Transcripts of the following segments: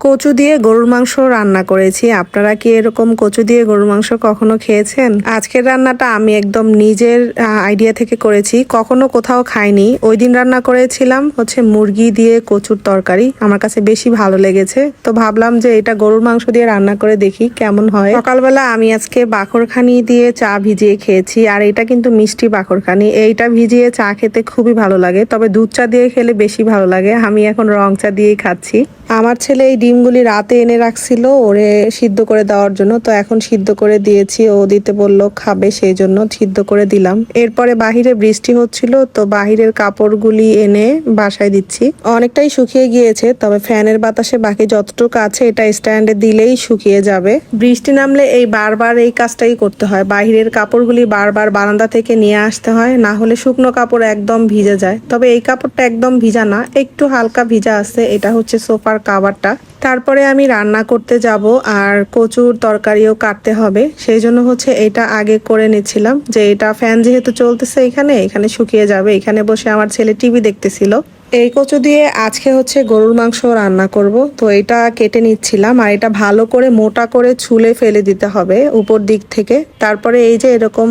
কচু দিয়ে গরুর মাংস রান্না করেছি। আপনারা কি এরকম কচু দিয়ে গরুর মাংস কখনো খেয়েছেন? আজকের রান্নাটা আমি একদম নিজের আইডিয়া থেকে করেছি। কখনো কোথাও খাইনি। ওই দিন রান্না করেছিলাম হচ্ছে মুরগি দিয়ে কচুর তরকারি। আমার কাছে বেশি ভালো লেগেছে। তো ভাবলাম যে এটা গরুর মাংস দিয়ে রান্না করে দেখি কেমন হয়। সকালবেলা আমি আজকে বাখরখানি দিয়ে চা ভিজিয়ে খেয়েছি। আর এটা কিন্তু মিষ্টি বাখরখানি। এইটা ভিজিয়ে চা খেতে খুবই ভালো লাগে। তবে দুধ চা দিয়ে খেলে বেশি ভালো লাগে। আমি এখন রং চা দিয়েই খাচ্ছি। আমার ছেলে এই ডিমগুলি রাতে এনে রাখছিল, ওরে সিদ্ধ করে দেওয়ার জন্য। তো এখন সিদ্ধ করে দিয়েছি, ও দিতে বলল খাবে, সেই জন্য সিদ্ধ করে দিলাম। এরপরে বাহিরে বৃষ্টি হচ্ছিল, তো বাহিরের কাপড়গুলি এনে বাসায় দিচ্ছি। অনেকটাই শুকিয়ে গিয়েছে, তবে ফ্যানের বাতাসে বাকি যতটুকু আছে, এটা স্ট্যান্ডে দিলেই শুকিয়ে যাবে। বৃষ্টি নামলে এই বারবার এই কাজটাই করতে হয়। বাহিরের কাপড়গুলি বারবার বারান্দা থেকে নিয়ে আসতে হয়, না হলে শুকনো কাপড় একদম ভিজে যায়। তবে এই কাপড়টা একদম ভিজা না, একটু হালকা ভিজা আছে, এটা হচ্ছে সোফার কাভারটা তারপরে আমি রান্না করতে যাব আর কচুর তরকারিও কাটতে হবে। সেই জন্য হচ্ছে এটা আগে করে নিচ্ছিলাম যে এটা ফ্যান যেহেতু চলতেছে এখানে এখানে শুকিয়ে যাবে। এখানে বসে আমার ছেলে টিভি দেখতেছিল। এই কচু দিয়ে আজকে হচ্ছে গরুর মাংস রান্না করব। তো এটা কেটে নিচ্ছিলাম আর এটা ভালো করে মোটা করে ছুলে ফেলে দিতে হবে উপর দিক থেকে। তারপরে এই যে এরকম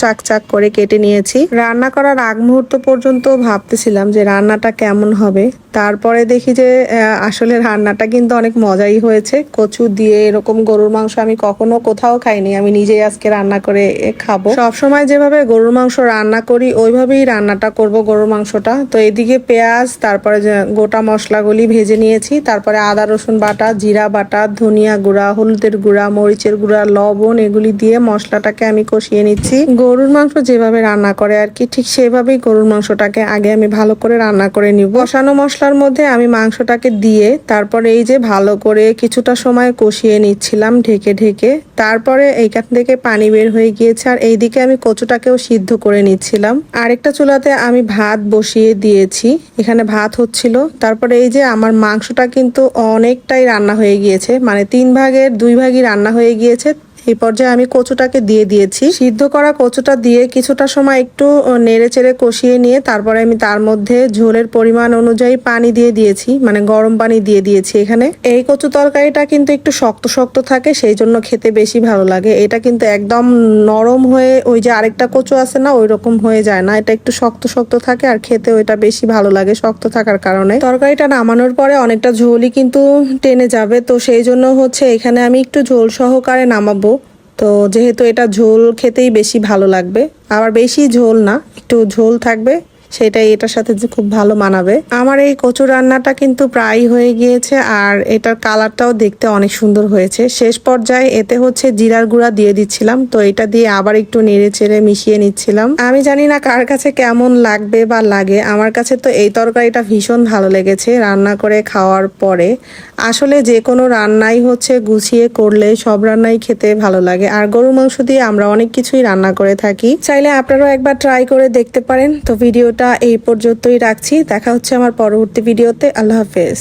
চাক চাক করে কেটে নিয়েছি। রান্না করার আগ মুহূর্ত পর্যন্ত ভাবতেছিলাম যে রান্নাটা কেমন হবে। তারপরে দেখি যে আসলে রান্নাটা কিন্তু অনেক মজাই হয়েছে। কচু দিয়ে এরকম গরুর মাংস আমি কখনো কোথাও খাইনি। আমি নিজেই আজকে রান্না করে খাব। সব সময় যেভাবে গরুর মাংস রান্না করি, ওইভাবেই রান্নাটা করব গরুর মাংসটা। তো এদিকে পেঁয়াজ, তারপরে গোটা মশলাগুলি ভেজে নিয়েছি। তারপরে আদা, রসুন বাটা, জিরা বাটা, ধনিয়া গুঁড়া, হলুদের গুঁড়া, মরিচের গুঁড়া, লবণ এগুলি দিয়ে মশলাটাকে আমি কষিয়ে নিচ্ছি। গরুর মাংস যেভাবে রান্না করে আর কি, ঠিক সেভাবেই গরুর মাংসটাকে আগে আমি ভালো করে রান্না করে নিব। কষানো মশলার মধ্যে আমি মাংসটাকে দিয়ে তারপরে এই যে ভালো করে কিছুটা সময় কষিয়ে নিচ্ছিলাম ঢেকে ঢেকে, তারপরে এইখান থেকে পানি বের হয়ে গিয়েছে আর এইদিকে আমি কচুটাকেও সিদ্ধ করে নিচ্ছিলাম। আরেকটা চুলাতে আমি ভাত বসিয়ে দিয়েছি, এখানে ভাত হচ্ছিল। তারপরে এই যে আমার মাংসটা কিন্তু অনেকটাই রান্না হয়ে গিয়েছে মানে তিন ভাগের দুই ভাগই রান্না হয়ে গিয়েছে। এই পর্যায়ে আমি কচুটাকে দিয়ে দিয়েছি। সিদ্ধ করা কচুটা দিয়ে কিছুটা সময় একটু নেড়ে চেড়ে কষিয়ে নিয়ে তারপরে আমি তার মধ্যে ঝোলের পরিমাণ অনুযায়ী পানি দিয়ে দিয়েছি মানে গরম পানি দিয়ে দিয়েছি এখানে। এই কচু তরকারিটা কিন্তু একটু শক্ত শক্ত থাকে, সেই জন্য খেতে বেশি ভালো লাগে। এটা কিন্তু একদম নরম হয়ে ওই যে আরেকটা কচু আছে না ওই রকম হয়ে যায় না। এটা একটু শক্ত শক্ত থাকে আর খেতে ওইটা বেশি ভালো লাগে শক্ত থাকার কারণে। তরকারিটা নামানোর পরে অনেকটা ঝোলই কিন্তু টেনে যাবে, তো সেই জন্য হচ্ছে এখানে আমি একটু ঝোল সহকারে নামাবো। তো যেহেতু এটা ঝোল খেতেই বেশি ভালো লাগবে। আবার বেশি ঝোল না, একটু ঝোল থাকবে। সেটাই এটার সাথে যে খুব ভালো মানাবে। আমার এই কচু রান্নাটা কিন্তু প্রায় হয়ে গিয়েছে আর এটার কালারটাও দেখতে অনেক সুন্দর হয়েছে। শেষ পর্যায়ে এতে হচ্ছে জিরার গুঁড়া দিয়ে দিচ্ছিলাম, তো এটা দিয়ে আবার একটু নেড়ে চেড়ে মিশিয়ে নিচ্ছিলাম। আমি জানি না কার কাছে কেমন লাগবে বা লাগে, আমার কাছে তো এই তরকারিটা ভীষণ ভালো লেগেছে রান্না করে খাওয়ার পরে। আসলে যে কোনো রান্নাই হচ্ছে গুছিয়ে করলে সব রান্নাই খেতে ভালো লাগে। আর গরু মাংস দিয়ে আমরা অনেক কিছুই রান্না করে থাকি। চাইলে আপনারাও একবার ট্রাই করে দেখতে পারেন। তো ভিডিওটা এই পর্যন্তই রাখছি। দেখা হচ্ছে আমার পরবর্তী ভিডিওতে। আল্লাহ হাফেজ।